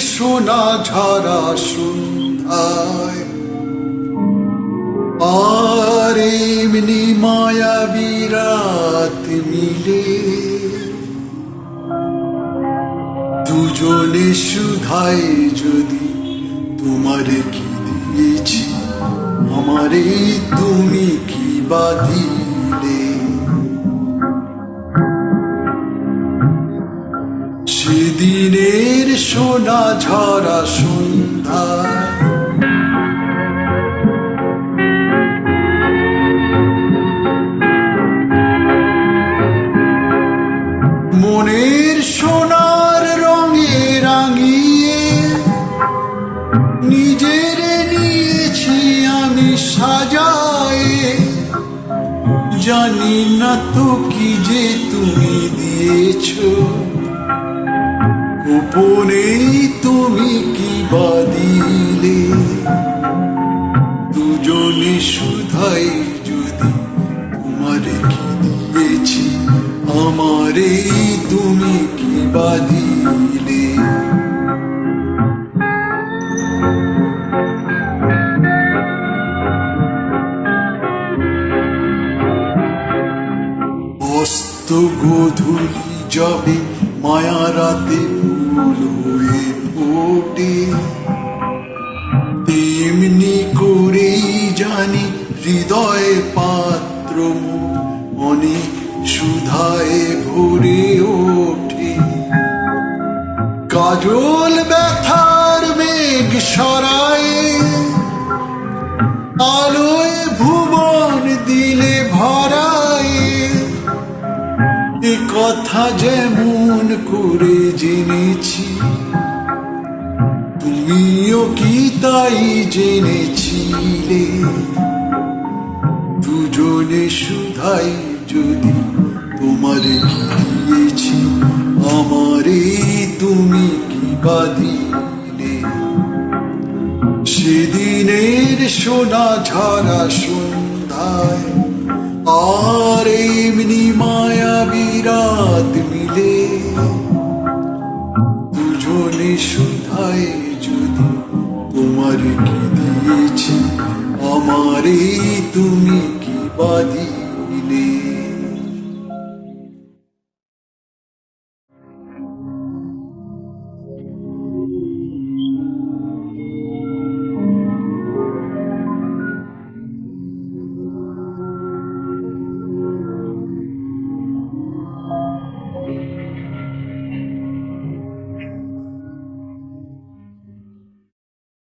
সোনা ঝরা সন্ধ্যায়। আর এমনি মায়াবী রাত মিলে। দুজনে সুধাই যদি তোমারে কি দিয়েছি, আমারে তুমি কি বা সেদিনের সোনা ঝরা সন্ধ্যায় মনের সোনার রঙে রাঙিয়ে নিজের নিয়েছি আমি সাজায়ে। জানি না তো কি যে তুমি দিয়েছ। গোপনেই তুমি কি বা দিলে দুজনে সুধাই যদি তোমারে কি দিয়েছি? আমারে তুমি কি বা দিলে অস্ত গোধূলি যাবে মায়া রাতে তেমনি করেই জানি হৃদয়ে পাত্র অনেক সুধায় ভরে ওঠে। কাজল ব্যথার মেঘ সরায়, আলোয় ভুবন দিলে এ কথা যেমন করে জেনেছি, তুমিও কি তাই জেনেছিলে? দুজনে সুধাই যদি তোমারে কি দিয়েছি, আমারে তুমি কি বাদিলে সেদিনের সোনা ঝরা সন্ধ্যায় আর এমনি মায়া বিরাত মিলে দুজনে সুধায় যদি তোমার কি দিয়েছি? আমারে তুমি কি বাদিলে